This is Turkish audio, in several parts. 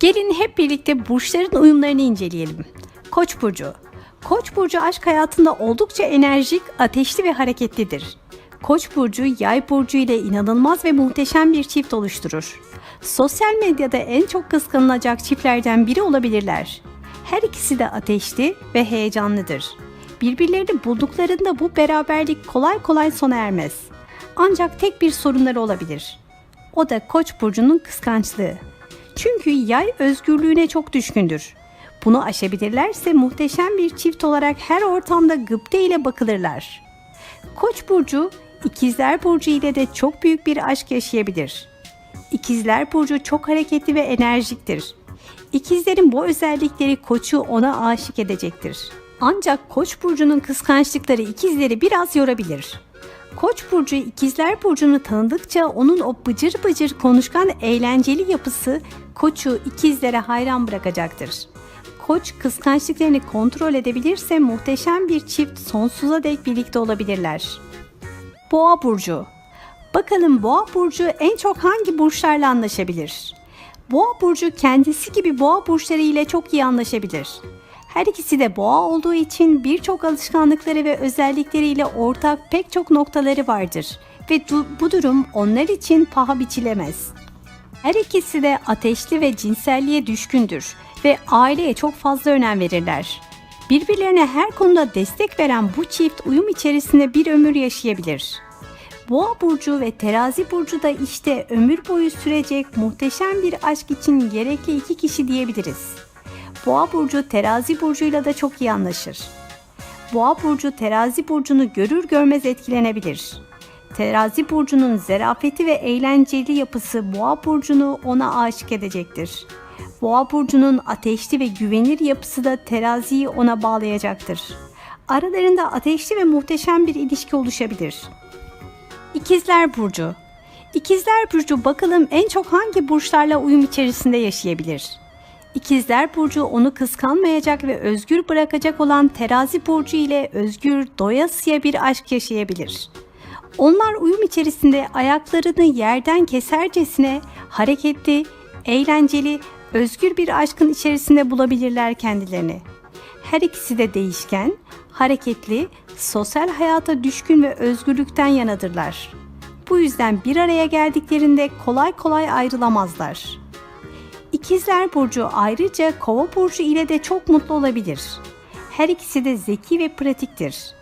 Gelin hep birlikte burçların uyumlarını inceleyelim. Koç burcu. Koç burcu aşk hayatında oldukça enerjik, ateşli ve hareketlidir. Koç burcu yay burcu ile inanılmaz ve muhteşem bir çift oluşturur. Sosyal medyada en çok kıskanılacak çiftlerden biri olabilirler. Her ikisi de ateşli ve heyecanlıdır. Birbirlerini bulduklarında bu beraberlik kolay kolay sona ermez. Ancak tek bir sorunları olabilir. O da Koç burcunun kıskançlığı. Çünkü yay özgürlüğüne çok düşkündür. Bunu aşabilirlerse muhteşem bir çift olarak her ortamda gıpta ile bakılırlar. Koç burcu İkizler burcu ile de çok büyük bir aşk yaşayabilir. İkizler burcu çok hareketli ve enerjiktir. İkizlerin bu özellikleri Koç'u ona aşık edecektir. Ancak Koç burcunun kıskançlıkları ikizleri biraz yorabilir. Koç burcu ikizler burcunu tanıdıkça onun o bıcır bıcır konuşkan eğlenceli yapısı Koç'u ikizlere hayran bırakacaktır. Koç kıskançlıklarını kontrol edebilirse muhteşem bir çift sonsuza dek birlikte olabilirler. Boğa burcu. Bakalım Boğa burcu en çok hangi burçlarla anlaşabilir? Boğa burcu kendisi gibi Boğa burçları ile çok iyi anlaşabilir. Her ikisi de Boğa olduğu için birçok alışkanlıkları ve özellikleriyle ortak pek çok noktaları vardır ve bu durum onlar için paha biçilemez. Her ikisi de ateşli ve cinselliğe düşkündür ve aileye çok fazla önem verirler. Birbirlerine her konuda destek veren bu çift uyum içerisinde bir ömür yaşayabilir. Boğa burcu ve Terazi burcu da işte ömür boyu sürecek muhteşem bir aşk için gerekli iki kişi diyebiliriz. Boğa burcu Terazi burcuyla da çok iyi anlaşır. Boğa burcu Terazi burcunu görür görmez etkilenebilir. Terazi burcunun zerafeti ve eğlenceli yapısı Boğa burcunu ona aşık edecektir. Boğa burcunun ateşli ve güvenir yapısı da teraziyi ona bağlayacaktır. Aralarında ateşli ve muhteşem bir ilişki oluşabilir. İkizler Burcu İkizler Burcu bakalım en çok hangi burçlarla uyum içerisinde yaşayabilir? İkizler Burcu onu kıskanmayacak ve özgür bırakacak olan Terazi Burcu ile özgür, doyasıya bir aşk yaşayabilir. Onlar uyum içerisinde ayaklarını yerden kesercesine hareketli, eğlenceli, özgür bir aşkın içerisinde bulabilirler kendilerini. Her ikisi de değişken, hareketli, sosyal hayata düşkün ve özgürlükten yanadırlar. Bu yüzden bir araya geldiklerinde kolay kolay ayrılamazlar. İkizler Burcu ayrıca Kova Burcu ile de çok mutlu olabilir. Her ikisi de zeki ve pratiktir.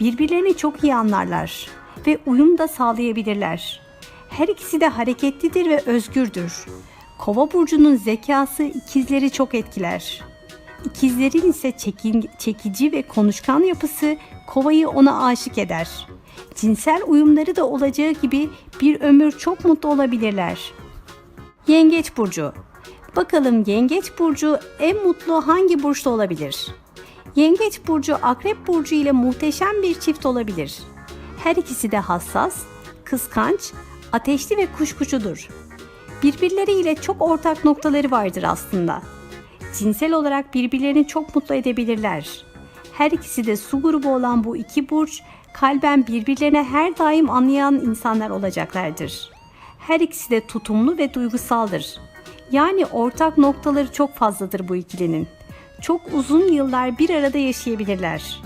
Birbirlerini çok iyi anlarlar ve uyum da sağlayabilirler. Her ikisi de hareketlidir ve özgürdür. Kova burcunun zekası ikizleri çok etkiler. İkizlerin ise çekin, çekici ve konuşkan yapısı kovayı ona aşık eder. Cinsel uyumları da olacağı gibi bir ömür çok mutlu olabilirler. Yengeç burcu. Bakalım Yengeç burcu en mutlu hangi burçta olabilir? Yengeç burcu Akrep burcu ile muhteşem bir çift olabilir. Her ikisi de hassas, kıskanç, ateşli ve kuşkucudur. Birbirleriyle çok ortak noktaları vardır aslında. Cinsel olarak birbirlerini çok mutlu edebilirler. Her ikisi de su grubu olan bu iki burç kalben birbirlerine her daim anlayan insanlar olacaklardır. Her ikisi de tutumlu ve duygusaldır. Yani ortak noktaları çok fazladır bu ikilinin. Çok uzun yıllar bir arada yaşayabilirler.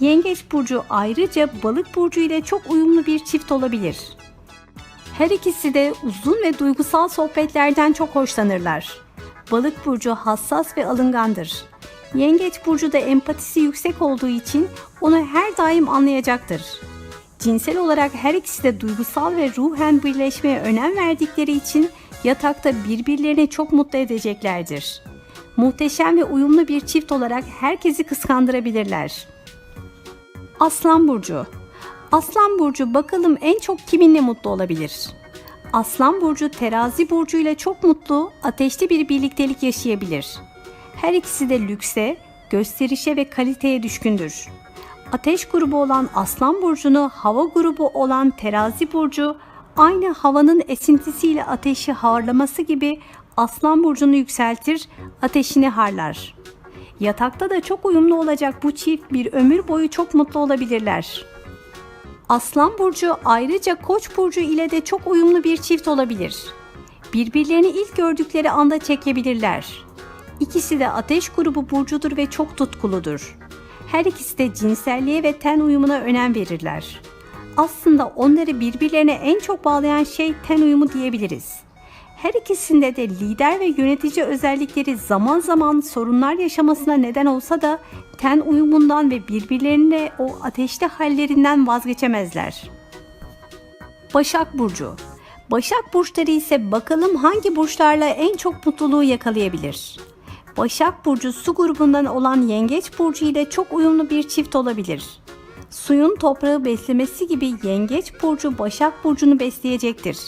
Yengeç burcu ayrıca balık burcu ile çok uyumlu bir çift olabilir. Her ikisi de uzun ve duygusal sohbetlerden çok hoşlanırlar. Balık burcu hassas ve alıngandır. Yengeç burcu da empatisi yüksek olduğu için onu her daim anlayacaktır. Cinsel olarak her ikisi de duygusal ve ruhen birleşmeye önem verdikleri için yatakta birbirlerini çok mutlu edeceklerdir. Muhteşem ve uyumlu bir çift olarak herkesi kıskandırabilirler. Aslan burcu. Aslan burcu bakalım en çok kiminle mutlu olabilir? Aslan burcu Terazi burcu ile çok mutlu, ateşli bir birliktelik yaşayabilir. Her ikisi de lükse, gösterişe ve kaliteye düşkündür. Ateş grubu olan Aslan burcunu hava grubu olan Terazi burcu aynı havanın esintisiyle ateşi harlaması gibi Aslan burcunu yükseltir, ateşini harlar. Yatakta da çok uyumlu olacak bu çift bir ömür boyu çok mutlu olabilirler. Aslan burcu ayrıca Koç burcu ile de çok uyumlu bir çift olabilir. Birbirlerini ilk gördükleri anda çekebilirler. İkisi de ateş grubu burcudur ve çok tutkuludur. Her ikisi de cinselliğe ve ten uyumuna önem verirler. Aslında onları birbirlerine en çok bağlayan şey ten uyumu diyebiliriz. Her ikisinde de lider ve yönetici özellikleri zaman zaman sorunlar yaşamasına neden olsa da ten uyumundan ve birbirlerine o ateşli hallerinden vazgeçemezler. Başak Burcu Başak burçları ise bakalım hangi burçlarla en çok mutluluğu yakalayabilir. Başak Burcu su grubundan olan Yengeç Burcu ile çok uyumlu bir çift olabilir. Suyun toprağı beslemesi gibi Yengeç Burcu Başak Burcu'nu besleyecektir.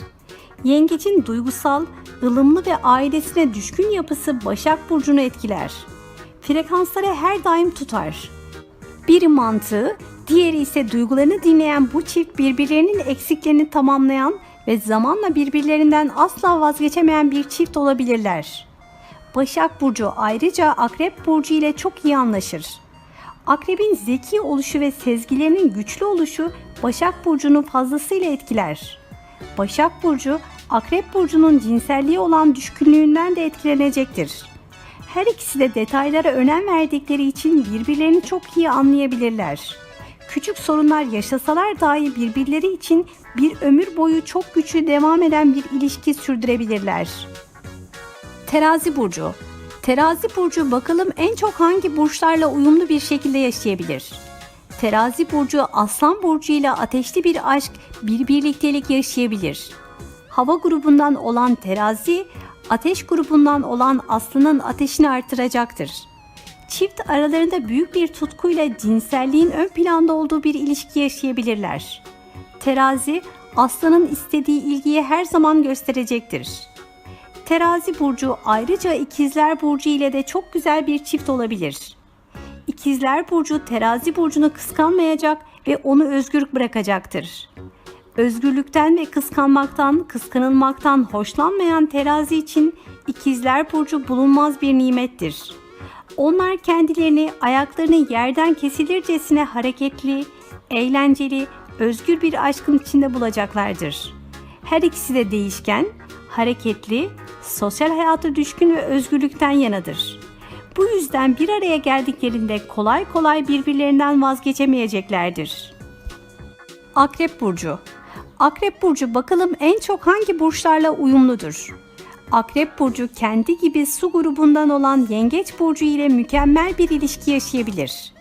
Yengecin duygusal, ılımlı ve ailesine düşkün yapısı Başak Burcu'nu etkiler. Frekansları her daim tutar. Biri mantığı, diğeri ise duygularını dinleyen bu çift birbirlerinin eksiklerini tamamlayan ve zamanla birbirlerinden asla vazgeçemeyen bir çift olabilirler. Başak Burcu ayrıca Akrep Burcu ile çok iyi anlaşır. Akrebin zeki oluşu ve sezgilerinin güçlü oluşu Başak Burcu'nu fazlasıyla etkiler. Başak Burcu, Akrep Burcu'nun cinselliğe olan düşkünlüğünden de etkilenecektir. Her ikisi de detaylara önem verdikleri için birbirlerini çok iyi anlayabilirler. Küçük sorunlar yaşasalar dahi birbirleri için bir ömür boyu çok güçlü devam eden bir ilişki sürdürebilirler. Terazi burcu. Terazi burcu bakalım en çok hangi burçlarla uyumlu bir şekilde yaşayabilir? Terazi burcu Aslan burcu ile ateşli bir aşk, bir birliktelik yaşayabilir. Hava grubundan olan Terazi, ateş grubundan olan Aslan'ın ateşini artıracaktır. Çift aralarında büyük bir tutkuyla cinselliğin ön planda olduğu bir ilişki yaşayabilirler. Terazi, Aslan'ın istediği ilgiyi her zaman gösterecektir. Terazi burcu ayrıca İkizler burcu ile de çok güzel bir çift olabilir. İkizler burcu Terazi burcunu kıskanmayacak ve onu özgür bırakacaktır. Özgürlükten ve kıskanmaktan, kıskanılmaktan hoşlanmayan terazi için ikizler burcu bulunmaz bir nimettir. Onlar kendilerini ayaklarını yerden kesilircesine hareketli, eğlenceli, özgür bir aşkın içinde bulacaklardır. Her ikisi de değişken, hareketli, sosyal hayata düşkün ve özgürlükten yanadır. Bu yüzden bir araya geldiklerinde kolay kolay birbirlerinden vazgeçemeyeceklerdir. Akrep Burcu Akrep Burcu bakalım en çok hangi burçlarla uyumludur? Akrep Burcu kendi gibi su grubundan olan Yengeç Burcu ile mükemmel bir ilişki yaşayabilir.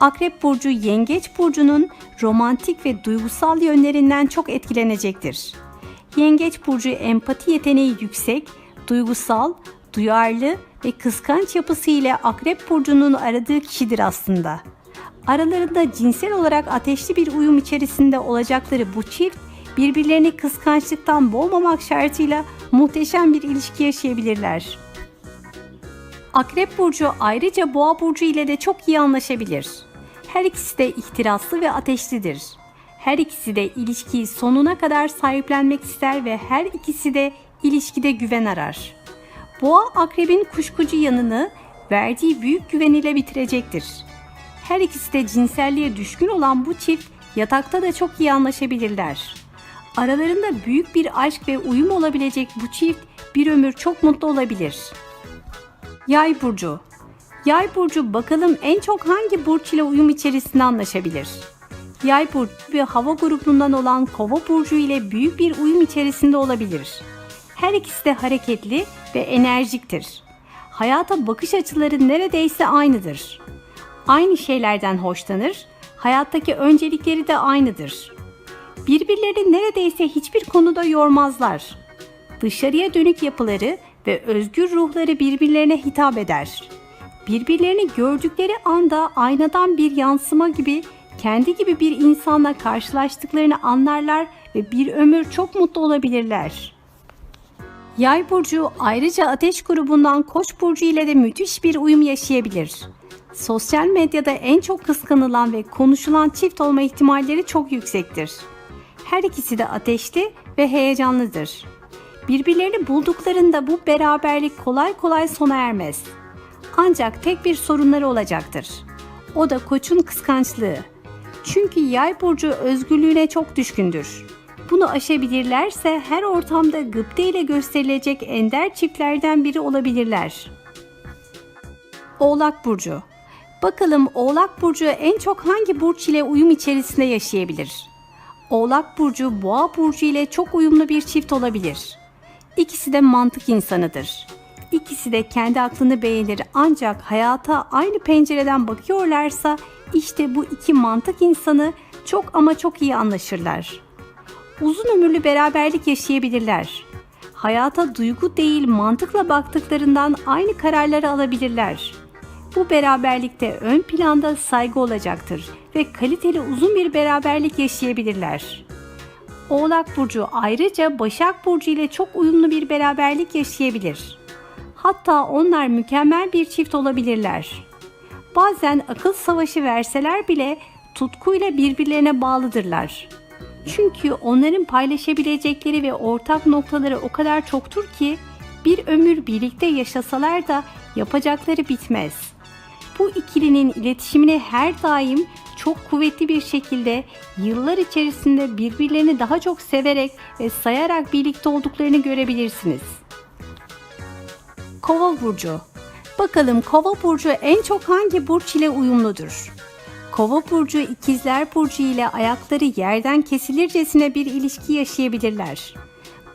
Akrep Burcu Yengeç Burcu'nun romantik ve duygusal yönlerinden çok etkilenecektir. Yengeç Burcu empati yeteneği yüksek, duygusal, duyarlı ve kıskanç yapısı ile Akrep Burcu'nun aradığı kişidir aslında. Aralarında cinsel olarak ateşli bir uyum içerisinde olacakları bu çift birbirlerini kıskançlıktan boğmamak şartıyla muhteşem bir ilişki yaşayabilirler. Akrep burcu ayrıca Boğa burcu ile de çok iyi anlaşabilir. Her ikisi de ihtiraslı ve ateşlidir. Her ikisi de ilişkiyi sonuna kadar sahiplenmek ister ve her ikisi de ilişkide güven arar. Boğa akrebin kuşkucu yanını verdiği büyük güven ile bitirecektir. Her ikisi de cinselliğe düşkün olan bu çift yatakta da çok iyi anlaşabilirler. Aralarında büyük bir aşk ve uyum olabilecek bu çift bir ömür çok mutlu olabilir. Yay burcu. Yay burcu bakalım en çok hangi burç ile uyum içerisinde anlaşabilir? Yay burcu bir hava grubundan olan Kova burcu ile büyük bir uyum içerisinde olabilir. Her ikisi de hareketli ve enerjiktir. Hayata bakış açıları neredeyse aynıdır. Aynı şeylerden hoşlanır, hayattaki öncelikleri de aynıdır. Birbirlerini neredeyse hiçbir konuda yormazlar. Dışarıya dönük yapıları ve özgür ruhları birbirlerine hitap eder. Birbirlerini gördükleri anda aynadan bir yansıma gibi kendi gibi bir insanla karşılaştıklarını anlarlar ve bir ömür çok mutlu olabilirler. Yay burcu ayrıca ateş grubundan Koç burcu ile de müthiş bir uyum yaşayabilir. Sosyal medyada en çok kıskanılan ve konuşulan çift olma ihtimalleri çok yüksektir. Her ikisi de ateşli ve heyecanlıdır. Birbirlerini bulduklarında bu beraberlik kolay kolay sona ermez. Ancak tek bir sorunları olacaktır. O da koçun kıskançlığı. Çünkü yay burcu özgürlüğüne çok düşkündür. Bu bunu aşabilirlerse her ortamda gıpta ile gösterilecek ender çiftlerden biri olabilirler. Oğlak Burcu Bakalım Oğlak Burcu en çok hangi burç ile uyum içerisinde yaşayabilir? Oğlak Burcu Boğa Burcu ile çok uyumlu bir çift olabilir. İkisi de mantık insanıdır. İkisi de kendi aklını beğenir ancak hayata aynı pencereden bakıyorlarsa işte bu iki mantık insanı çok ama çok iyi anlaşırlar. Uzun ömürlü beraberlik yaşayabilirler. Hayata duygu değil mantıkla baktıklarından aynı kararları alabilirler. Bu beraberlikte ön planda saygı olacaktır ve kaliteli uzun bir beraberlik yaşayabilirler. Oğlak Burcu ayrıca Başak Burcu ile çok uyumlu bir beraberlik yaşayabilir. Hatta onlar mükemmel bir çift olabilirler. Bazen akıl savaşı verseler bile tutkuyla birbirlerine bağlıdırlar. Çünkü onların paylaşabilecekleri ve ortak noktaları o kadar çoktur ki bir ömür birlikte yaşasalar da yapacakları bitmez. Bu ikilinin iletişimini her daim çok kuvvetli bir şekilde yıllar içerisinde birbirlerini daha çok severek ve sayarak birlikte olduklarını görebilirsiniz. Kova burcu. Bakalım Kova burcu en çok hangi burç ile uyumludur? Kova burcu ikizler burcu ile ayakları yerden kesilircesine bir ilişki yaşayabilirler.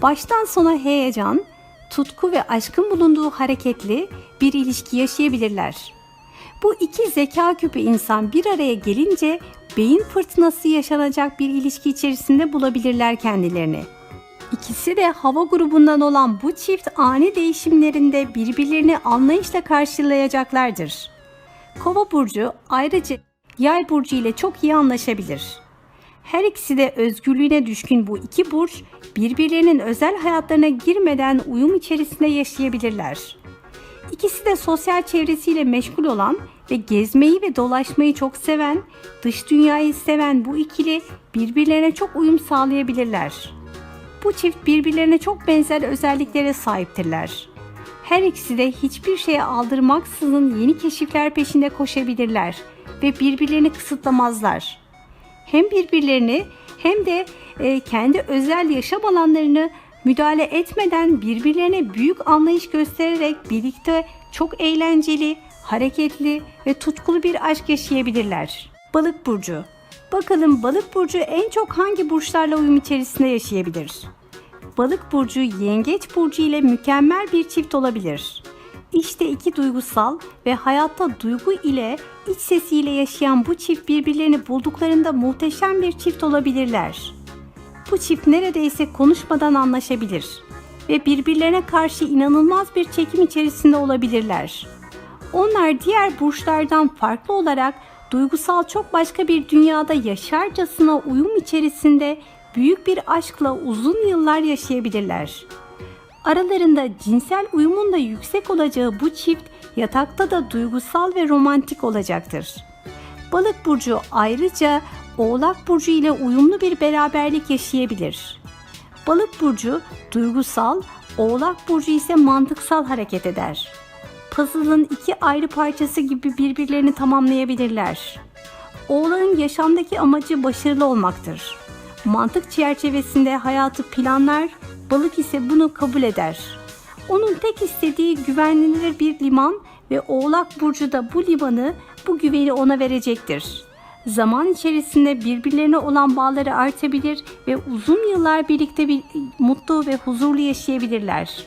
Baştan sona heyecan, tutku ve aşkın bulunduğu hareketli bir ilişki yaşayabilirler. Bu iki zeka küpü insan bir araya gelince beyin fırtınası yaşanacak bir ilişki içerisinde bulabilirler kendilerini. İkisi de hava grubundan olan bu çift ani değişimlerinde birbirlerini anlayışla karşılayacaklardır. Kova burcu ayrıca Yay burcu ile çok iyi anlaşabilir. Her ikisi de özgürlüğüne düşkün bu iki burç birbirlerinin özel hayatlarına girmeden uyum içerisinde yaşayabilirler. İkisi de sosyal çevresiyle meşgul olan ve gezmeyi ve dolaşmayı çok seven, dış dünyayı seven bu ikili birbirlerine çok uyum sağlayabilirler. Bu çift birbirlerine çok benzer özelliklere sahiptirler. Her ikisi de hiçbir şeye aldırmaksızın yeni keşifler peşinde koşabilirler ve birbirlerini kısıtlamazlar. Hem birbirlerini hem de e, kendi özel yaşam alanlarını müdahale etmeden birbirlerine büyük anlayış göstererek birlikte çok eğlenceli, hareketli ve tutkulu bir aşk yaşayabilirler. Balık burcu. Bakalım balık burcu en çok hangi burçlarla uyum içerisinde yaşayabilir? Balık burcu yengeç burcu ile mükemmel bir çift olabilir. İşte iki duygusal ve hayatta duygu ile iç sesiyle yaşayan bu çift birbirlerini bulduklarında muhteşem bir çift olabilirler. Bu çift neredeyse konuşmadan anlaşabilir ve birbirlerine karşı inanılmaz bir çekim içerisinde olabilirler. Onlar diğer burçlardan farklı olarak duygusal çok başka bir dünyada yaşarcasına uyum içerisinde büyük bir aşkla uzun yıllar yaşayabilirler. Aralarında cinsel uyumun da yüksek olacağı bu çift yatakta da duygusal ve romantik olacaktır. Balık burcu ayrıca Oğlak burcu ile uyumlu bir beraberlik yaşayabilir. Balık burcu duygusal, Oğlak burcu ise mantıksal hareket eder. Puzzle'ın iki ayrı parçası gibi birbirlerini tamamlayabilirler. Oğlağın yaşamdaki amacı başarılı olmaktır. Mantık çerçevesinde hayatı planlar, balık ise bunu kabul eder. Onun tek istediği güvenilir bir liman ve Oğlak Burcu da bu limanı, bu güveni ona verecektir. Zaman içerisinde birbirlerine olan bağları artabilir ve uzun yıllar birlikte bir mutlu ve huzurlu yaşayabilirler.